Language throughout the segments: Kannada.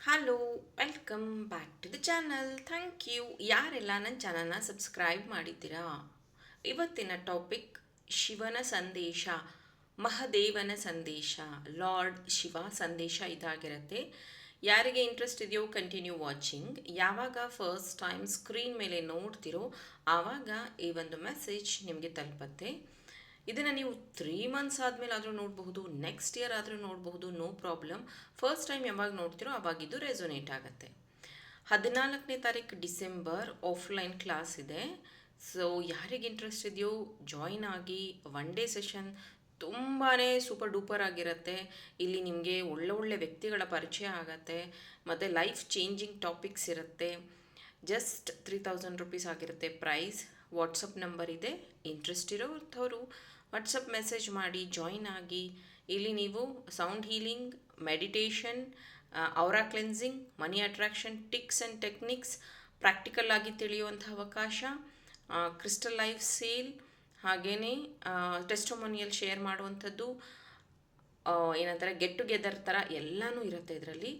Hello welcome back to the channel thank you ಯಾರೆಲ್ಲ ನನ್ನ ಚಾನಲ್ನ ಸಬ್ಸ್ಕ್ರೈಬ್ ಮಾಡಿದ್ದೀರಾ? ಇವತ್ತಿನ ಟಾಪಿಕ್ ಶಿವನ ಸಂದೇಶ, ಮಹದೇವನ ಸಂದೇಶ ಲಾರ್ಡ್ ಶಿವ ಸಂದೇಶ ಇದಾಗಿರುತ್ತೆ. ಯಾರಿಗೆ ಇಂಟ್ರೆಸ್ಟ್ ಇದೆಯೋ ಕಂಟಿನ್ಯೂ ವಾಚಿಂಗ್ ಯಾವಾಗ ಫಸ್ಟ್ ಟೈಮ್ ಸ್ಕ್ರೀನ್ ಮೇಲೆ ನೋಡ್ತಿರೋ, ಆವಾಗ ಈ ಒಂದು ಮೆಸೇಜ್ ನಿಮಗೆ ತಲುಪತ್ತೆ. ಇದನ್ನು ನೀವು ತ್ರೀ ಮಂತ್ಸ್ ಆದಮೇಲೆ ಆದರೂ ನೋಡಬಹುದು ನೆಕ್ಸ್ಟ್ ಇಯರ್ ಆದರೂ ನೋಡಬಹುದು ನೋ ಪ್ರಾಬ್ಲಮ್ ಫಸ್ಟ್ ಟೈಮ್ ಯಾವಾಗ ನೋಡ್ತೀರೋ ಅವಾಗಿದ್ದು ರೆಸೊನೇಟ್ ಆಗುತ್ತೆ. ಹದಿನಾಲ್ಕನೇ ತಾರೀಕು ಡಿಸೆಂಬರ್ ಆಫ್ಲೈನ್ ಕ್ಲಾಸ್ ಇದೆ. ಸೊ ಯಾರಿಗೆ ಇಂಟ್ರೆಸ್ಟ್ ಇದೆಯೋ ಜಾಯಿನ್ ಆಗಿ ಒನ್ ಡೇ ಸೆಷನ್ ತುಂಬಾ ಸೂಪರ್ ಡೂಪರ್ ಆಗಿರುತ್ತೆ. ಇಲ್ಲಿ ನಿಮಗೆ ಒಳ್ಳೆ ಒಳ್ಳೆ ವ್ಯಕ್ತಿಗಳ ಪರಿಚಯ ಆಗತ್ತೆ. ಮತ್ತು ಲೈಫ್ ಚೇಂಜಿಂಗ್ ಟಾಪಿಕ್ಸ್ ಇರುತ್ತೆ. ಜಸ್ಟ್ ತ್ರೀ ತೌಸಂಡ್ ರುಪೀಸ್ ಆಗಿರುತ್ತೆ ಪ್ರೈಸ್ ವಾಟ್ಸಪ್ ನಂಬರ್ ಇದೆ. ಇಂಟ್ರೆಸ್ಟ್ ಇರೋಂಥವ್ರು ವಾಟ್ಸಪ್ ಮೆಸೇಜ್ ಮಾಡಿ ಜಾಯಿನ್ ಆಗಿ, ಇಲ್ಲಿ ನೀವು sound healing meditation aura cleansing money attraction tricks and techniques practical ಆಗಿ ತಿಳಿಯುವಂಥ ಅವಕಾಶ ಕ್ರಿಸ್ಟಲ್ ಲೈಫ್ ಸೇಲ್ ಹಾಗೆಯೇ ಟೆಸ್ಟೊಮೋನಿಯಲ್ ಶೇರ್ ಮಾಡುವಂಥದ್ದು ಏನಂತಾರೆ ಗೆಟ್ ಟುಗೆದರ್ ಥರ ಎಲ್ಲನೂ ಇರುತ್ತೆ ಇದರಲ್ಲಿ.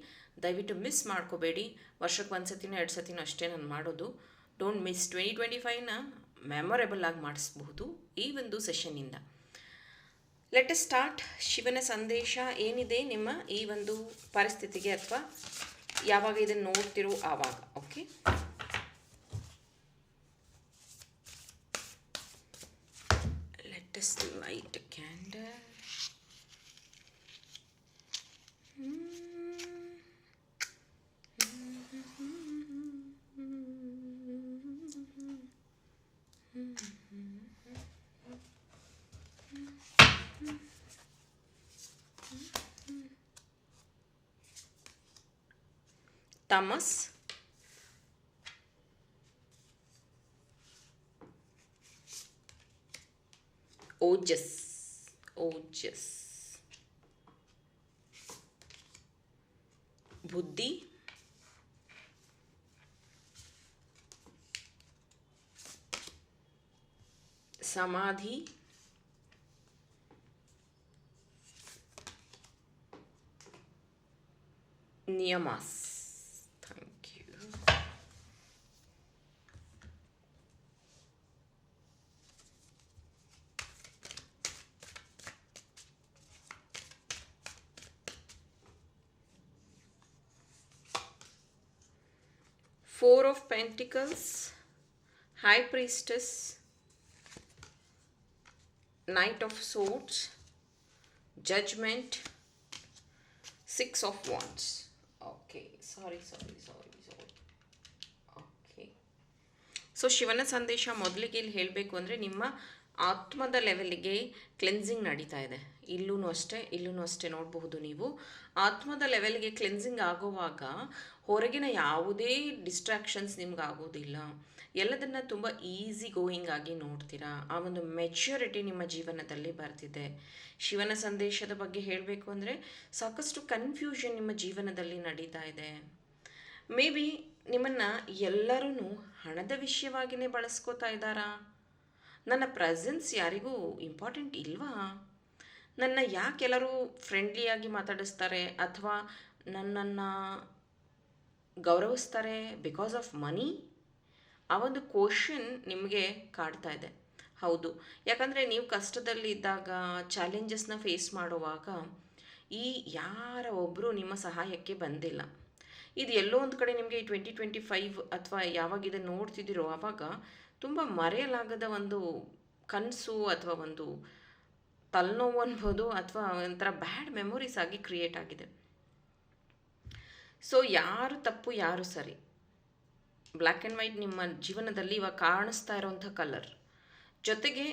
ದಯವಿಟ್ಟು ಮಿಸ್ ಮಾಡ್ಕೋಬೇಡಿ. ವರ್ಷಕ್ಕೆ ಒಂದು ಸತಿನೋ ಎರಡು ಸತಿನೋ ಅಷ್ಟೇ ನಾನು ಮಾಡೋದು. ಡೋಂಟ್ ಮಿಸ್ ಟ್ವೆಂಟಿ ಟ್ವೆಂಟಿ ಫೈವ್ನ ಮೆಮೊರೇಬಲ್ ಆಗಿ ಮಾಡಿಸ್ಬಹುದು ಈ ಒಂದು ಸೆಷನ್ನಿಂದ ಲೆಟ್ ಸ್ಟಾರ್ಟ್ ಶಿವನ ಸಂದೇಶ ಏನಿದೆ ನಿಮ್ಮ ಈ ಒಂದು ಪರಿಸ್ಥಿತಿಗೆ ಅಥವಾ ಯಾವಾಗ ಇದನ್ನು ನೋಡ್ತಿರೋ ಆವಾಗ okay let us light a candle ತಮಸ್ ಓಜಸ್ ಓಜಸ್ ಬುದ್ಧಿ ಸಮಾಧಿ ನಿಯಮಾಸ್ thank you Four of Pentacles, High Priestess, Knight of Swords, Judgment, Six of Wands. Okay, sorry, sorry, sorry, sorry. Okay so ಶಿವನ ಸಂದೇಶ ಮೊದಲಿಗೆ ಇಲ್ಲಿ ಹೇಳಬೇಕು ಅಂದರೆ ನಿಮ್ಮ ಆತ್ಮದ ಲೆವೆಲ್ಗೆ ಕ್ಲೆನ್ಸಿಂಗ್ ನಡೀತಾ ಇದೆ ಇಲ್ಲೂ ಅಷ್ಟೇ ಇಲ್ಲೂ ಅಷ್ಟೇ ನೋಡಬಹುದು ನೀವು. ಆತ್ಮದ ಲೆವೆಲ್ಗೆ ಕ್ಲೆನ್ಸಿಂಗ್ ಆಗುವಾಗ ಹೊರಗಿನ ಯಾವುದೇ ಡಿಸ್ಟ್ರಾಕ್ಷನ್ಸ್ ನಿಮ್ಗೆ ಆಗೋದಿಲ್ಲ ಎಲ್ಲದನ್ನು ತುಂಬ ಈಸಿ ಗೋಯಿಂಗ್ ಆಗಿ ನೋಡ್ತೀರಾ? ಆ ಒಂದು ಮೆಚ್ಯೂರಿಟಿ ನಿಮ್ಮ ಜೀವನದಲ್ಲಿ ಬರ್ತಿದೆ. ಶಿವನ ಸಂದೇಶದ ಬಗ್ಗೆ ಹೇಳಬೇಕು ಅಂದರೆ ಸಾಕಷ್ಟು ಕನ್ಫ್ಯೂಷನ್ ನಿಮ್ಮ ಜೀವನದಲ್ಲಿ ನಡೀತಾ ಇದೆ. ಮೇ ಬಿ ನಿಮ್ಮನ್ನು ಎಲ್ಲರೂ ಹಣದ ವಿಷಯವಾಗಿಯೇ ಬಳಸ್ಕೋತಾ ಇದ್ದಾರಾ? ನನ್ನ ಪ್ರೆಸೆನ್ಸ್ ಯಾರಿಗೂ ಇಂಪಾರ್ಟೆಂಟ್ ಇಲ್ವಾ? ನನ್ನ ಯಾಕೆಲ್ಲರೂ ಫ್ರೆಂಡ್ಲಿಯಾಗಿ ಮಾತಾಡಿಸ್ತಾರೆ ಅಥವಾ ನನ್ನನ್ನು ಗೌರವಿಸ್ತಾರೆ ಬಿಕಾಸ್ ಆಫ್ ಮನಿ ಆ ಒಂದು ಕ್ವಶನ್ ನಿಮಗೆ ಕಾಡ್ತಾ ಇದೆ. ಹೌದು. ಯಾಕಂದರೆ ನೀವು ಕಷ್ಟದಲ್ಲಿ ಇದ್ದಾಗ ಚಾಲೆಂಜಸ್ನ ಫೇಸ್ ಮಾಡುವಾಗ ಈ ಯಾರ ಒಬ್ಬರು ನಿಮ್ಮ ಸಹಾಯಕ್ಕೆ ಬಂದಿಲ್ಲ. ಇದು ಎಲ್ಲೋ ಒಂದು ಕಡೆ ನಿಮಗೆ ಟ್ವೆಂಟಿ ಟ್ವೆಂಟಿ ಫೈವ್ ಅಥವಾ ಯಾವಾಗ ಇದನ್ನು ನೋಡ್ತಿದ್ದೀರೋ ಆವಾಗ ತುಂಬ ಮರೆಯಲಾಗದ ಒಂದು ಕನಸು ಅಥವಾ ಒಂದು ತಲೆನೋವು ಅನ್ಬೋದು ಅಥವಾ ಒಂಥರ ಬ್ಯಾಡ್ ಮೆಮೊರೀಸ್ ಆಗಿ ಕ್ರಿಯೇಟ್ ಆಗಿದೆ. ಸೊ ಯಾರು ತಪ್ಪು, ಯಾರು ಸರಿ? ಬ್ಲ್ಯಾಕ್ ಆ್ಯಂಡ್ ವೈಟ್ ನಿಮ್ಮ ಜೀವನದಲ್ಲಿ ಇವಾಗ ಕಾಣಿಸ್ತಾ ಇರೋವಂಥ ಕಲರ್. ಜೊತೆಗೆ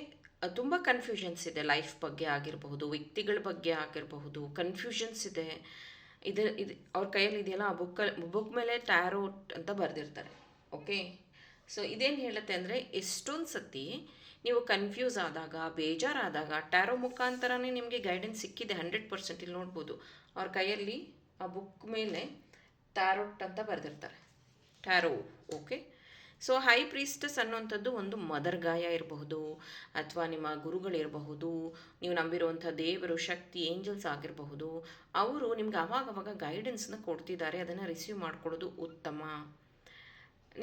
ತುಂಬ ಕನ್ಫ್ಯೂಷನ್ಸ್ ಇದೆ ಲೈಫ್ ಬಗ್ಗೆ ಆಗಿರಬಹುದು, ವ್ಯಕ್ತಿಗಳ ಬಗ್ಗೆ ಆಗಿರಬಹುದು, ಕನ್ಫ್ಯೂಷನ್ಸ್ ಇದೆ. ಇದು ಇದು ಅವ್ರ ಕೈಯಲ್ಲಿ ಇದೆಯಲ್ಲ, ಆ ಬುಕ್ಕ ಬುಕ್ ಮೇಲೆ ಟ್ಯಾರೋಟ್ ಅಂತ ಬರೆದಿರ್ತಾರೆ. ಓಕೆ? ಸೊ ಇದೇನು ಹೇಳುತ್ತೆ ಅಂದರೆ ಎಷ್ಟೊಂದು ಸತಿ ನೀವು ಕನ್ಫ್ಯೂಸ್ ಆದಾಗ, ಬೇಜಾರಾದಾಗ ಟ್ಯಾರೋ ಮುಖಾಂತರನೇ ನಿಮಗೆ ಗೈಡೆನ್ಸ್ ಸಿಕ್ಕಿದೆ ಹಂಡ್ರೆಡ್ ಪರ್ಸೆಂಟ್ ಇಲ್ಲಿ ನೋಡ್ಬೋದು. ಅವ್ರ ಕೈಯಲ್ಲಿ ಆ ಬುಕ್ ಮೇಲೆ ಟ್ಯಾರೋಟ್ ಅಂತ ಬರೆದಿರ್ತಾರೆ. Tarot okay so high priestess ಅನ್ನೋಂಥದ್ದು ಒಂದು ಮದರ್ ಗಾಯ ಇರಬಹುದು, ಅಥವಾ ನಿಮ್ಮ ಗುರುಗಳಿರಬಹುದು ನೀವು ನಂಬಿರುವಂಥ ದೇವರು, ಶಕ್ತಿ ಏಂಜಲ್ಸ್ ಆಗಿರಬಹುದು, ಅವರು ನಿಮ್ಗೆ ಅವಾಗವಾಗ ಗೈಡೆನ್ಸ್ನ ಕೊಡ್ತಿದ್ದಾರೆ, ಅದನ್ನು ರಿಸೀವ್ ಮಾಡ್ಕೊಳ್ಳೋದು ಉತ್ತಮ.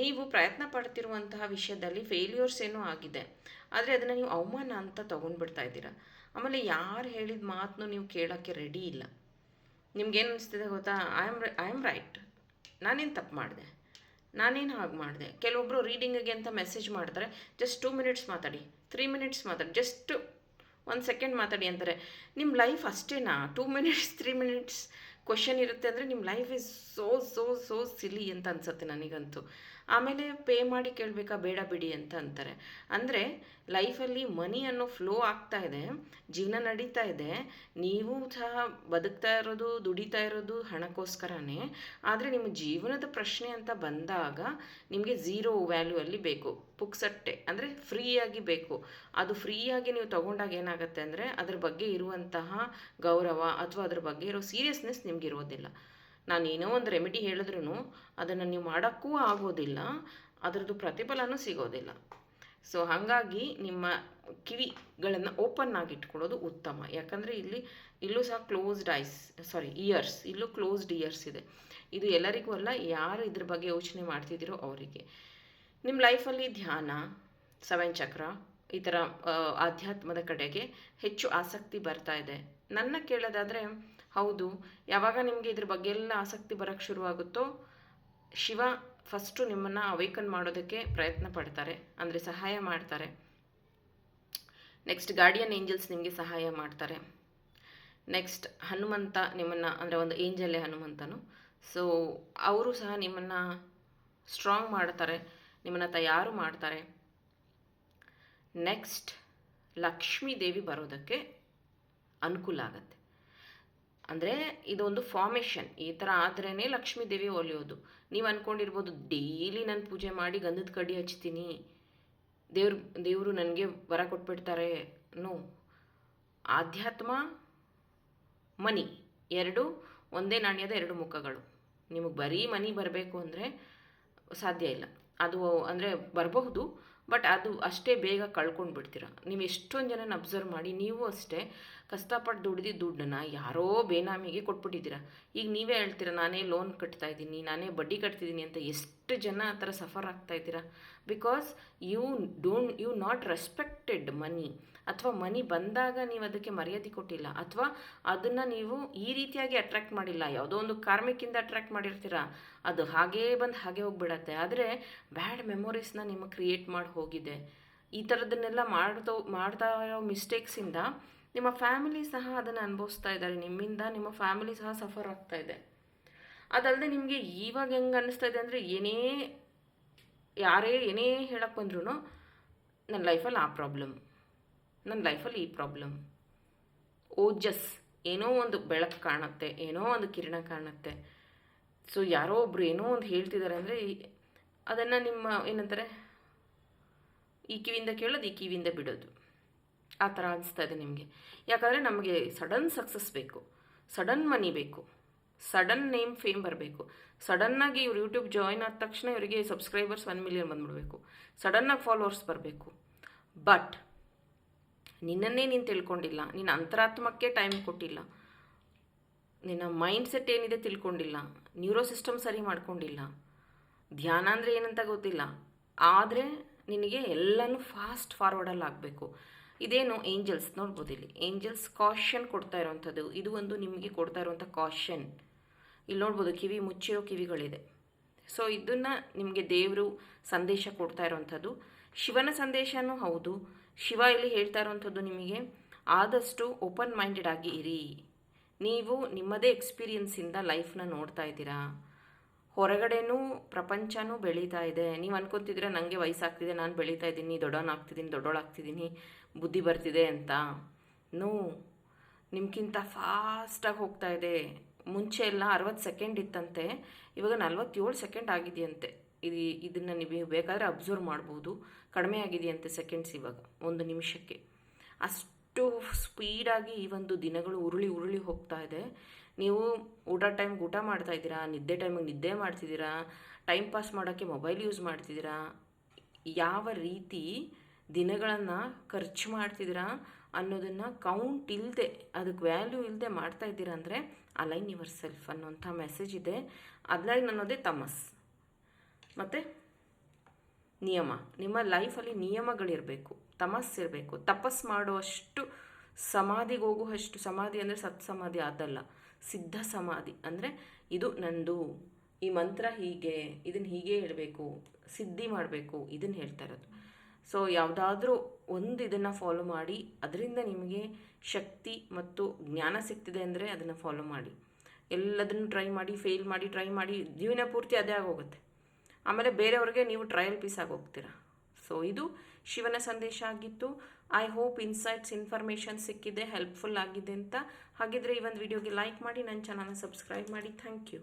ನೀವು ಪ್ರಯತ್ನ ಪಡ್ತಿರುವಂತಹ ವಿಷಯದಲ್ಲಿ ಫೇಲ್ಯೂರ್ಸ್ ಏನೂ ಆಗಿದೆ, ಆದರೆ ಅದನ್ನು ನೀವು ಅವಮಾನ ಅಂತ ತೊಗೊಂಡ್ಬಿಡ್ತಾ ಇದ್ದೀರಾ? ಆಮೇಲೆ ಯಾರು ಹೇಳಿದ ಮಾತನ್ನು ನೀವು ಕೇಳೋಕ್ಕೆ ರೆಡಿ ಇಲ್ಲ. ನಿಮ್ಗೇನು ಅನಿಸ್ತಿದೆ ಗೊತ್ತಾ? I am I am right ನಾನೇನು ತಪ್ಪು ಮಾಡಿದೆ? ನಾನೇನು ಹಾಗೆ ಮಾಡಿದೆ? ಕೆಲವೊಬ್ಬರು ರೀಡಿಂಗಿಗೆ ಅಂತ ಮೆಸೇಜ್ ಮಾಡ್ತಾರೆ ಜಸ್ಟ್ ಟೂ ಮಿನಿಟ್ಸ್ ಮಾತಾಡಿ. ತ್ರೀ ಮಿನಿಟ್ಸ್ ಮಾತಾಡಿ. ಜಸ್ಟ್ ಒಂದು ಸೆಕೆಂಡ್ ಮಾತಾಡಿ ಅಂತಾರೆ. ನಿಮ್ಮ ಲೈಫ್ ಅಷ್ಟೇನಾ? Two minutes three minutes question ಇರುತ್ತೆ ಅಂದರೆ ನಿಮ್ಮ life is so so so silly ಅಂತ ಅನ್ಸುತ್ತೆ ನನಗಂತೂ. ಆಮೇಲೆ ಪೇ ಮಾಡಿ ಕೇಳಬೇಕಾ, ಬೇಡ ಬಿಡಿ ಅಂತ ಅಂತಾರೆ. ಅಂದರೆ ಲೈಫಲ್ಲಿ ಮನಿ ಅನ್ನೋ ಫ್ಲೋ ಆಗ್ತಾ ಇದೆ, ಜೀವನ ನಡೀತಾ ಇದೆ. ನೀವು ಸಹ ಬದುಕ್ತಾ ಇರೋದು, ದುಡಿತಾ ಇರೋದು ಹಣಕ್ಕೋಸ್ಕರನೇ. ಆದರೆ ನಿಮ್ಮ ಜೀವನದ ಪ್ರಶ್ನೆ ಅಂತ ಬಂದಾಗ ನಿಮಗೆ ಝೀರೋ ವ್ಯಾಲ್ಯೂ ಅಲ್ಲಿ ಬೇಕು, ಪುಕ್ಸಟ್ಟೆ. ಅಂದರೆ ಫ್ರೀಯಾಗಿ ಬೇಕು. ಅದು ಫ್ರೀಯಾಗಿ ನೀವು ತಗೊಂಡಾಗ ಏನಾಗುತ್ತೆ ಅಂದರೆ ಅದ್ರ ಬಗ್ಗೆ ಇರುವಂತಹ ಗೌರವ ಅಥವಾ ಅದ್ರ ಬಗ್ಗೆ ಇರೋ ಸೀರಿಯಸ್ನೆಸ್ ನಿಮ್ಗೆ ಇರೋದಿಲ್ಲ. ನಾನು ಏನೋ ಒಂದು ರೆಮಿಡಿ ಹೇಳಿದ್ರೂ ಅದನ್ನು ನೀವು ಮಾಡೋಕ್ಕೂ ಆಗೋದಿಲ್ಲ, ಅದರದ್ದು ಪ್ರತಿಫಲನೂ ಸಿಗೋದಿಲ್ಲ. ಸೊ ಹಾಗಾಗಿ ನಿಮ್ಮ ಕಿವಿಗಳನ್ನು ಓಪನ್ ಆಗಿ ಇಟ್ಕೊಳ್ಳೋದು ಉತ್ತಮ. ಯಾಕಂದರೆ ಇಲ್ಲಿ, ಇಲ್ಲೂ ಸಹ ಕ್ಲೋಸ್ಡ್ ಐಸ್ ಸಾರಿ ಇಯರ್ಸ್ ಇಲ್ಲೂ ಕ್ಲೋಸ್ಡ್ ಇಯರ್ಸ್ ಇದೆ. ಇದು ಎಲ್ಲರಿಗೂ ಅಲ್ಲ, ಯಾರು ಇದ್ರ ಬಗ್ಗೆ ಯೋಚನೆ ಮಾಡ್ತಿದ್ದೀರೋ ಅವರಿಗೆ. ನಿಮ್ಮ ಲೈಫಲ್ಲಿ ಧ್ಯಾನ ಸವೆನ್ ಚಕ್ರ ಈ ಥರ ಆಧ್ಯಾತ್ಮದ ಕಡೆಗೆ ಹೆಚ್ಚು ಆಸಕ್ತಿ ಬರ್ತಾ ಇದೆ. ನನ್ನ ಕೇಳೋದಾದರೆ ಹೌದು. ಯಾವಾಗ ನಿಮಗೆ ಇದ್ರ ಬಗ್ಗೆ ಎಲ್ಲ ಆಸಕ್ತಿ ಬರೋಕ್ಕೆ ಶುರುವಾಗುತ್ತೋ, ಶಿವ ಫಸ್ಟು ನಿಮ್ಮನ್ನು ಅವೇಕನ್ ಮಾಡೋದಕ್ಕೆ ಪ್ರಯತ್ನ ಪಡ್ತಾರೆ, ಅಂದರೆ ಸಹಾಯ ಮಾಡ್ತಾರೆ. ನೆಕ್ಸ್ಟ್ ಗಾರ್ಡಿಯನ್ ಏಂಜಲ್ಸ್ ನಿಮಗೆ ಸಹಾಯ ಮಾಡ್ತಾರೆ. ನೆಕ್ಸ್ಟ್ ಹನುಮಂತ ನಿಮ್ಮನ್ನು, ಅಂದರೆ ಒಂದು ಏಂಜಲ್ಲೇ ಹನುಮಂತನು. ಸೊ ಅವರು ಸಹ ನಿಮ್ಮನ್ನು ಸ್ಟ್ರಾಂಗ್ ಮಾಡ್ತಾರೆ, ನಿಮ್ಮನ್ನು ತಯಾರು ಮಾಡ್ತಾರೆ. ನೆಕ್ಸ್ಟ್ ಲಕ್ಷ್ಮೀ ದೇವಿ ಬರೋದಕ್ಕೆ ಅನುಕೂಲ ಆಗುತ್ತೆ. ಅಂದರೆ ಇದೊಂದು ಫಾರ್ಮೇಷನ್ ಈ ಥರ ಆದ್ರೇ ಲಕ್ಷ್ಮೀ ದೇವಿ ಒಲಿಯೋದು. ನೀವು ಅಂದ್ಕೊಂಡಿರ್ಬೋದು ಡೈಲಿ ನಾನು ಪೂಜೆ ಮಾಡಿ ಗಂಧದ ಕಡ್ಡಿ ಹಚ್ತೀನಿ. ದೇವ್ರ, ದೇವರು ನನಗೆ ವರ ಕೊಟ್ಬಿಡ್ತಾರೆ ನೋ ಆಧ್ಯಾತ್ಮ ಮನಿ. ಎರಡು, ಒಂದೇ ನಾಣ್ಯದ ಎರಡು ಮುಖಗಳು. ನಿಮಗೆ ಬರೀ ಮನಿ ಬರಬೇಕು ಅಂದರೆ ಸಾಧ್ಯ ಇಲ್ಲ. ಅದು ಅಂದರೆ ಬರಬಹುದು ಬಟ್ ಅದು ಅಷ್ಟೇ ಬೇಗ ಕಳ್ಕೊಂಡು ಬಿಡ್ತೀರ. ನೀವು ಎಷ್ಟೊಂದು ಜನನ ಅಬ್ಸರ್ವ್ ಮಾಡಿ ನೀವು ಅಷ್ಟೇ ಕಷ್ಟಪಟ್ಟು ದುಡ್ದಿದ್ದ ದುಡ್ಡನ್ನು ಯಾರೋ ಬೇನಾಮಿಗೆ ಕೊಟ್ಬಿಟ್ಟಿದ್ದೀರ. ಈಗ ನೀವೇ ಹೇಳ್ತೀರ, ನಾನೇ ಲೋನ್ ಕಟ್ತಾ ಇದ್ದೀನಿ, ನಾನೇ ಬಡ್ಡಿ ಕಟ್ತಿದ್ದೀನಿ ಅಂತ ಎಷ್ಟು ಜನ ಆ ಥರ ಸಫರ್ ಆಗ್ತಾ ಇದ್ದೀರಾ? Because you don't you not respected money ಅಥವಾ ಮನಿ ಬಂದಾಗ ನೀವು ಅದಕ್ಕೆ ಮರ್ಯಾದೆ ಕೊಟ್ಟಿಲ್ಲ. ಅಥವಾ ಅದನ್ನು ನೀವು ಈ ರೀತಿಯಾಗಿ ಅಟ್ರ್ಯಾಕ್ಟ್ ಮಾಡಿಲ್ಲ. ಯಾವುದೋ ಒಂದು ಕಾರ್ಮಿಕಿಂದ ಅಟ್ರ್ಯಾಕ್ಟ್ ಮಾಡಿರ್ತೀರ? ಅದು ಹಾಗೇ ಬಂದು ಹಾಗೆ ಹೋಗ್ಬಿಡತ್ತೆ. ಆದರೆ ಬ್ಯಾಡ್ ಮೆಮೊರೀಸ್ನ ನಿಮಗೆ ಕ್ರಿಯೇಟ್ ಮಾಡಿ ಹೋಗಿದೆ. ಈ ಥರದನ್ನೆಲ್ಲ ಮಾಡ್ತೋ ಮಾಡ್ತಾ ಇರೋ ಮಿಸ್ಟೇಕ್ಸಿಂದ ನಿಮ್ಮ ಫ್ಯಾಮಿಲಿ ಸಹ ಅದನ್ನು ಅನುಭವಿಸ್ತಾ ಇದ್ದಾರೆ. ನಿಮ್ಮಿಂದ ನಿಮ್ಮ ಫ್ಯಾಮಿಲಿ ಸಹ ಸಫರ್ ಆಗ್ತಾ ಇದೆ. ಅದಲ್ಲದೆ ನಿಮಗೆ ಇವಾಗ ಹೆಂಗೆ ಅನ್ನಿಸ್ತಾ ಇದೆ ಅಂದರೆ ಏನೇ ಯಾರೇ ಏನೇ ಹೇಳಕ್ಕೆ ಬಂದ್ರೂ ನನ್ನ ಲೈಫಲ್ಲಿ ಆ ಪ್ರಾಬ್ಲಮ್ ನನ್ನ ಲೈಫಲ್ಲಿ ಈ ಪ್ರಾಬ್ಲಮ್ ಓಜಸ್ ಏನೋ ಒಂದು ಬೆಳಕು ಕಾಣುತ್ತೆ, ಏನೋ ಒಂದು ಕಿರಣ ಕಾಣುತ್ತೆ. ಸೊ ಯಾರೋ ಒಬ್ರು ಏನೋ ಒಂದು ಹೇಳ್ತಿದ್ದಾರೆ ಅಂದರೆ ಅದನ್ನು ನಿಮ್ಮ ಏನಂತಾರೆ? ಈ ಕಿವಿಯಿಂದ ಕೇಳೋದು, ಈ ಕಿವಿಯಿಂದ ಬಿಡೋದು. ಆ ಥರ ಅನಿಸ್ತಾ ಇದೆ ನಿಮಗೆ. ಯಾಕಂದರೆ ನಮಗೆ ಸಡನ್ ಸಕ್ಸಸ್ ಬೇಕು. ಸಡನ್ ಮನಿ ಬೇಕು. ಸಡನ್ ನೇಮ್ ಫೇಮ್ ಬರಬೇಕು. ಸಡನ್ನಾಗಿ ಇವ್ರು ಯೂಟ್ಯೂಬ್ ಜಾಯ್ನ್ ಆದ ತಕ್ಷಣ ಇವರಿಗೆ ಸಬ್ಸ್ಕ್ರೈಬರ್ಸ್ ಒನ್ ಮಿಲಿಯನ್ ಬಂದ್ಬಿಡಬೇಕು. ಸಡನ್ನಾಗಿ ಫಾಲೋವರ್ಸ್ ಬರಬೇಕು. ಬಟ್ ನಿನ್ನನ್ನೇ ನೀನು ತಿಳ್ಕೊಂಡಿಲ್ಲ. ನಿನ್ನ ಅಂತರಾತ್ಮಕ್ಕೆ ಟೈಮ್ ಕೊಟ್ಟಿಲ್ಲ. ನಿನ್ನ ಮೈಂಡ್ ಸೆಟ್ ಏನಿದೆ ತಿಳ್ಕೊಂಡಿಲ್ಲ. ನ್ಯೂರೋ ಸಿಸ್ಟಮ್ ಸರಿ ಮಾಡ್ಕೊಂಡಿಲ್ಲ. ಧ್ಯಾನ ಅಂದರೆ ಏನಂತ ಗೊತ್ತಿಲ್ಲ. ಆದರೆ ನಿನಗೆ ಎಲ್ಲನೂ ಫಾಸ್ಟ್ ಫಾರ್ವರ್ಡಲ್ಲಿ ಆಗಬೇಕು. ಇದೇನು ಏಂಜಲ್ಸ್ ನೋಡ್ಬೋದು ಇಲ್ಲಿ. ಏಂಜಲ್ಸ್ ಕಾಷನ್ ಕೊಡ್ತಾ ಇರೋವಂಥದ್ದು ಇದು ಒಂದು ನಿಮಗೆ ಕೊಡ್ತಾ ಇರುವಂಥ ಕಾಷನ್ ಇಲ್ಲಿ ನೋಡ್ಬೋದು ಕಿವಿ ಮುಚ್ಚಿರೋ ಕಿವಿಗಳಿದೆ. ಸೊ ಇದನ್ನು ನಿಮಗೆ ದೇವರು ಸಂದೇಶ ಕೊಡ್ತಾ ಇರೋವಂಥದ್ದು. ಶಿವನ ಸಂದೇಶನೂ ಹೌದು. ಶಿವ ಇಲ್ಲಿ ಹೇಳ್ತಾ ಇರೋವಂಥದ್ದು ನಿಮಗೆ, ಆದಷ್ಟು ಓಪನ್ ಮೈಂಡೆಡ್ ಆಗಿ ಇರಿ. ನೀವು ನಿಮ್ಮದೇ ಎಕ್ಸ್ಪೀರಿಯನ್ಸಿಂದ ಲೈಫ್ನ ನೋಡ್ತಾ ಇದ್ದೀರಾ. ಹೊರಗಡೆನೂ, ಪ್ರಪಂಚನೂ ಬೆಳೀತಾ ಇದೆ. ನೀವು ಅನ್ಕೊತಿದ್ರೆ ನನಗೆ ವಯಸ್ಸಾಗ್ತಿದೆ, ನಾನು ಬೆಳೀತಾ ಇದ್ದೀನಿ ದೊಡ್ಡವನಾಗ್ತಿದ್ದೀನಿ, ದೊಡ್ಡೋಳಾಗ್ತಿದ್ದೀನಿ, ಬುದ್ಧಿ ಬರ್ತಿದೆ ಅಂತ. ನೋ ನಿಮ್ಗಿಂತ ಫಾಸ್ಟಾಗಿ ಹೋಗ್ತಾ ಇದೆ. ಮುಂಚೆ ಎಲ್ಲ ಅರವತ್ತು ಸೆಕೆಂಡ್ ಇತ್ತಂತೆ, ಇವಾಗ ನಲ್ವತ್ತೇಳು ಸೆಕೆಂಡ್ ಆಗಿದೆಯಂತೆ. ಇದು ಇದನ್ನು ನೀವು ಬೇಕಾದರೆ ಅಬ್ಸರ್ವ್ ಮಾಡ್ಬೋದು. ಕಡಿಮೆ ಆಗಿದೆಯಂತೆ ಸೆಕೆಂಡ್ಸ್ ಇವಾಗ, ಒಂದು ನಿಮಿಷಕ್ಕೆ. ಅಷ್ಟು ಸ್ಪೀಡಾಗಿ ಈ ಒಂದು ದಿನಗಳು ಉರುಳಿ ಉರುಳಿ ಹೋಗ್ತಾ ಇದೆ. ನೀವು ಊಟ ಟೈಮ್ಗೆ ಊಟ ಮಾಡ್ತಾ ಇದ್ದೀರಾ, ನಿದ್ದೆ ಟೈಮಿಗೆ ನಿದ್ದೆ ಮಾಡ್ತಿದ್ದೀರಾ ಟೈಮ್ ಪಾಸ್ ಮಾಡೋಕ್ಕೆ ಮೊಬೈಲ್ ಯೂಸ್ ಮಾಡ್ತಿದ್ದೀರಾ, ಯಾವ ರೀತಿ ದಿನಗಳನ್ನು ಖರ್ಚು ಮಾಡ್ತಿದ್ದೀರಾ ಅನ್ನೋದನ್ನು ಕೌಂಟ್ ಇಲ್ಲದೆ ಅದಕ್ಕೆ ವ್ಯಾಲ್ಯೂ ಇಲ್ಲದೆ ಮಾಡ್ತಾ ಇದ್ದೀರಾ ಅಂದರೆ ಅಲೈನ್ ಯುವರ್ ಸೆಲ್ಫ್ ಅನ್ನೋಂಥ ಮೆಸೇಜ್ ಇದೆ. ಅಲೈನ್ ಅನ್ನೋದೇ ತಮಸ್. ಮತ್ತು? ನಿಯಮ. ನಿಮ್ಮ ಲೈಫಲ್ಲಿ ನಿಯಮಗಳಿರಬೇಕು. ತಮಸ್ ಇರಬೇಕು. ತಪಸ್ ಮಾಡುವಷ್ಟು ಸಮಾಧಿಗೆ ಹೋಗುವಷ್ಟು ಸಮಾಧಿ ಅಂದರೆ ಸತ್ ಸಮಾಧಿ ಅದಲ್ಲ. ಸಿದ್ಧ ಸಮಾಧಿ ಅಂದರೆ ಇದು ನಂದು. ಈ ಮಂತ್ರ ಹೀಗೆ ಇದನ್ನು ಹೀಗೆ ಹೇಳಬೇಕು. ಸಿದ್ಧಿ ಮಾಡಬೇಕು. ಇದನ್ನು ಹೇಳ್ತಾ ಇರೋದು. ಸೊ ಯಾವುದಾದ್ರೂ ಒಂದು ಇದನ್ನು ಫಾಲೋ ಮಾಡಿ, ಅದರಿಂದ ನಿಮಗೆ ಶಕ್ತಿ ಮತ್ತು ಜ್ಞಾನ ಸಿಗ್ತಿದೆ ಅಂದರೆ ಅದನ್ನು ಫಾಲೋ ಮಾಡಿ. ಎಲ್ಲದನ್ನು ಟ್ರೈ ಮಾಡಿ ಫೇಲ್ ಮಾಡಿ ಟ್ರೈ ಮಾಡಿ, ಜೀವನ ಪೂರ್ತಿ ಅದೇ ಆಗೋಗುತ್ತೆ. ಆಮೇಲೆ ಬೇರೆಯವ್ರಿಗೆ ನೀವು ಟ್ರಯಲ್ ಪೀಸ್ ಆಗಿ ಹೋಗ್ತೀರಾ. ಸೊ ಇದು ಶಿವನ ಸಂದೇಶ ಆಗಿತ್ತು. ಐ ಹೋಪ್ ಇನ್ಸೈಟ್ಸ್ ಇನ್ಫಾರ್ಮೇಷನ್ ಸಿಕ್ಕಿದೆ ಹೆಲ್ಪ್ಫುಲ್ ಆಗಿದೆ ಅಂತ. ಹಾಗಿದ್ರೆ ಈ ಒಂದು ವಿಡಿಯೋಗೆ ಲೈಕ್ ಮಾಡಿ ನನ್ನ ಚಾನಲ್ನ ಸಬ್ಸ್ಕ್ರೈಬ್ ಮಾಡಿ. Thank you